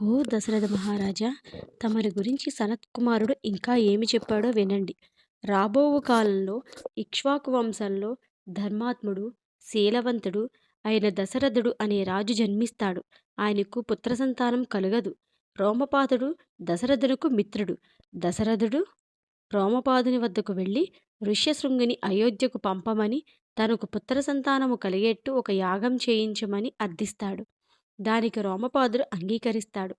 ఓ దశరథ మహారాజా తమరి గురించి సనత్ కుమారుడు ఇంకా ఏమి చెప్పాడో వినండి. రాబోవు కాలంలో ఇక్ష్వాకు వంశంలో ధర్మాత్ముడు శీలవంతుడు అయిన దశరథుడు అనే రాజు జన్మిస్తాడు. ఆయనకు పుత్ర సంతానం కలగదు. రోమపాదుడు దశరథుడుకు మిత్రుడు. దశరథుడు రోమపాదుని వద్దకు వెళ్ళి ఋష్యశృంగిని అయోధ్యకు పంపమని తనకు పుత్ర సంతానము కలిగేట్టు ఒక యాగం చేయించమని అర్థిస్తాడు. దానికి రోమపాదుడు అంగీకరిస్తాడు.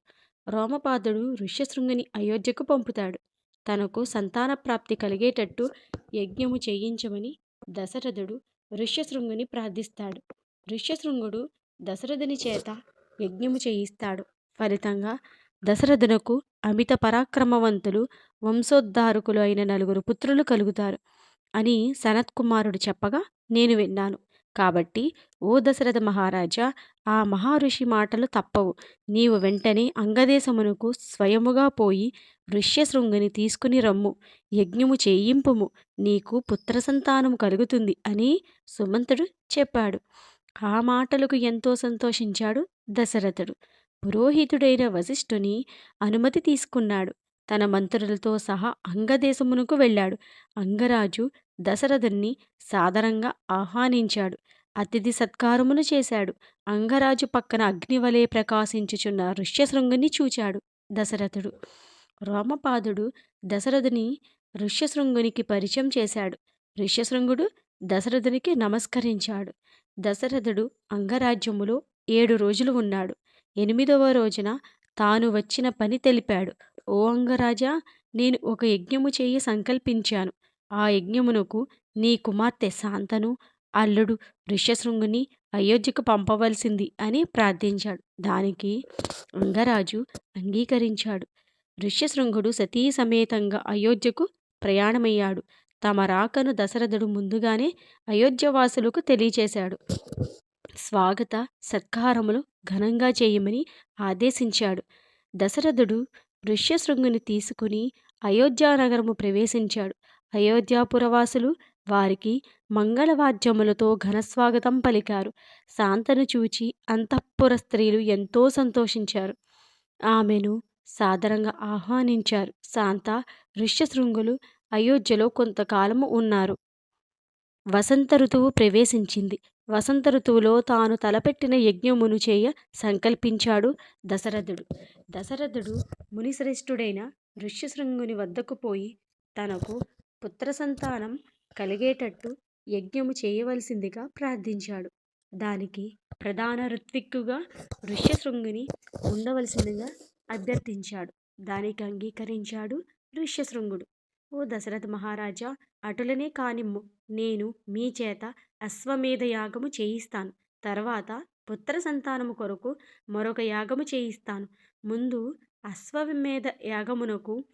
రోమపాదుడు ఋష్యశృంగుని అయోధ్యకు పంపుతాడు. తనకు సంతాన ప్రాప్తి కలిగేటట్టు యజ్ఞము చేయించమని దశరథుడు ఋష్యశృంగుని ప్రార్థిస్తాడు. ఋష్యశృంగుడు దశరథుని చేత యజ్ఞము చేయిస్తాడు. ఫలితంగా దశరథునకు అమిత పరాక్రమవంతులు వంశోద్ధారకులు అయిన నలుగురు పుత్రులు కలుగుతారు అని సనత్కుమారుడు చెప్పగా నేను విన్నాను. కాబట్టి ఓ దశరథ మహారాజా ఆ మహారుషి మాటలు తప్పవు. నీవు వెంటనే అంగదేశమునకు స్వయముగా పోయి వృష్యశృంగిని తీసుకుని రమ్ము. యజ్ఞము చేయింపుము. నీకు పుత్ర సంతానము కలుగుతుంది అని సుమంతుడు చెప్పాడు. ఆ మాటలకు ఎంతో సంతోషించాడు దశరథుడు. పురోహితుడైన వశిష్ఠుని అనుమతి తీసుకున్నాడు. తన మంత్రులతో సహా అంగదేశమునకు వెళ్ళాడు. అంగరాజు దశరథుణ్ణి సాదరంగా ఆహ్వానించాడు. అతిథి సత్కారమును చేశాడు. అంగరాజు పక్కన అగ్నివలే ప్రకాశించుచున్న ఋష్యశృంగుని చూచాడు దశరథుడు. రోమపాదుడు దశరథుని ఋష్యశృంగునికి పరిచయం చేశాడు. ఋష్యశృంగుడు దశరథునికి నమస్కరించాడు. దశరథుడు అంగరాజ్యములో ఏడు రోజులు ఉన్నాడు. ఎనిమిదవ రోజున తాను వచ్చిన పని తెలిపాడు. ఓ అంగరాజా నేను ఒక యజ్ఞము చేయి సంకల్పించాను. ఆ యజ్ఞమునకు నీ కుమార్తె శాంతను అల్లుడు ఋష్యశృంగుని అయోధ్యకు పంపవలసింది అని ప్రార్థించాడు. దానికి అంగరాజు అంగీకరించాడు. ఋష్యశృంగుడు సతీ సమేతంగా అయోధ్యకు ప్రయాణమయ్యాడు. తమ రాకను దశరథుడు ముందుగానే అయోధ్యవాసులకు తెలియచేశాడు. స్వాగత సత్కారములు ఘనంగా చేయమని ఆదేశించాడు. దశరథుడు ఋష్యశృంగుని తీసుకుని అయోధ్యానగరము ప్రవేశించాడు. అయోధ్యాపురవాసులు వారికి మంగళవాద్యములతో ఘనస్వాగతం పలికారు. శాంతను చూచి అంతఃపుర స్త్రీలు ఎంతో సంతోషించారు. ఆమెను సాదరంగా ఆహ్వానించారు. శాంత ఋష్యశృంగులు అయోధ్యలో కొంతకాలము ఉన్నారు. వసంత ఋతువు ప్రవేశించింది. వసంత ఋతువులో తాను తలపెట్టిన యజ్ఞమును చేయ సంకల్పించాడు దశరథుడు. దశరథుడు మునిశ్రేష్ఠుడైన ఋష్యశృంగుని వద్దకు పోయి తనకు పుత్ర సంతానం కలిగేటట్టు యజ్ఞము చేయవలసిందిగా ప్రార్థించాడు. దానికి ప్రధాన ఋత్విక్కుగా ఋష్యశృంగుని ఉండవలసిందిగా అభ్యర్థించాడు. దానికి అంగీకరించాడు ఋష్యశృంగుడు. ఓ దశరథ మహారాజా అటులనే కానిమ్ము నేను మీ చేత అశ్వమేధ యాగము చేయిస్తాను. తర్వాత పుత్ర సంతానము కొరకు మరొక యాగము చేయిస్తాను. ముందు అశ్వమేధ యాగమునకు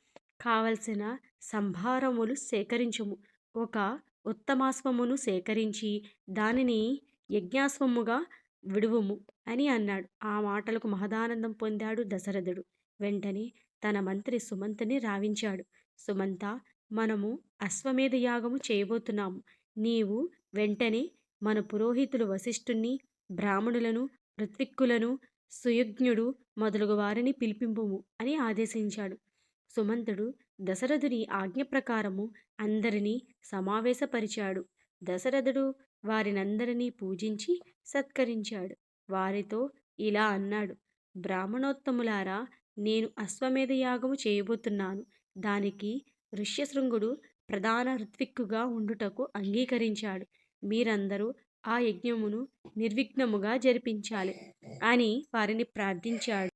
కావలసిన సంభారములు సేకరించుము. ఒక ఉత్తమాశ్వమును సేకరించి దానిని యజ్ఞాశ్వముగా విడువుము అని అన్నాడు. ఆ మాటలకు మహదానందం పొందాడు దశరథుడు. వెంటనే తన మంత్రి సుమంతుని రావించాడు. సుమంత మనము అశ్వమేధ యాగము చేయబోతున్నాము నీవు వెంటనే మన పురోహితులు వశిష్ఠుణ్ణి బ్రాహ్మణులను ఋత్విక్కులను సుయజ్ఞుడు మొదలగు వారిని పిలిపింపుము అని ఆదేశించాడు. సుమంతుడు దశరథుని ఆజ్ఞ ప్రకారము అందరినీ సమావేశపరిచాడు. దశరథుడు వారినందరినీ పూజించి సత్కరించాడు. వారితో ఇలా అన్నాడు. బ్రాహ్మణోత్తములారా నేను అశ్వమేధ యాగము చేయబోతున్నాను. దానికి ఋష్యశృంగుడు ప్రధాన ఋత్విక్కుగా ఉండుటకు అంగీకరించాడు. మీరందరూ ఆ యజ్ఞమును నిర్విఘ్నముగా జరిపించాలి అని వారిని ప్రార్థించాడు.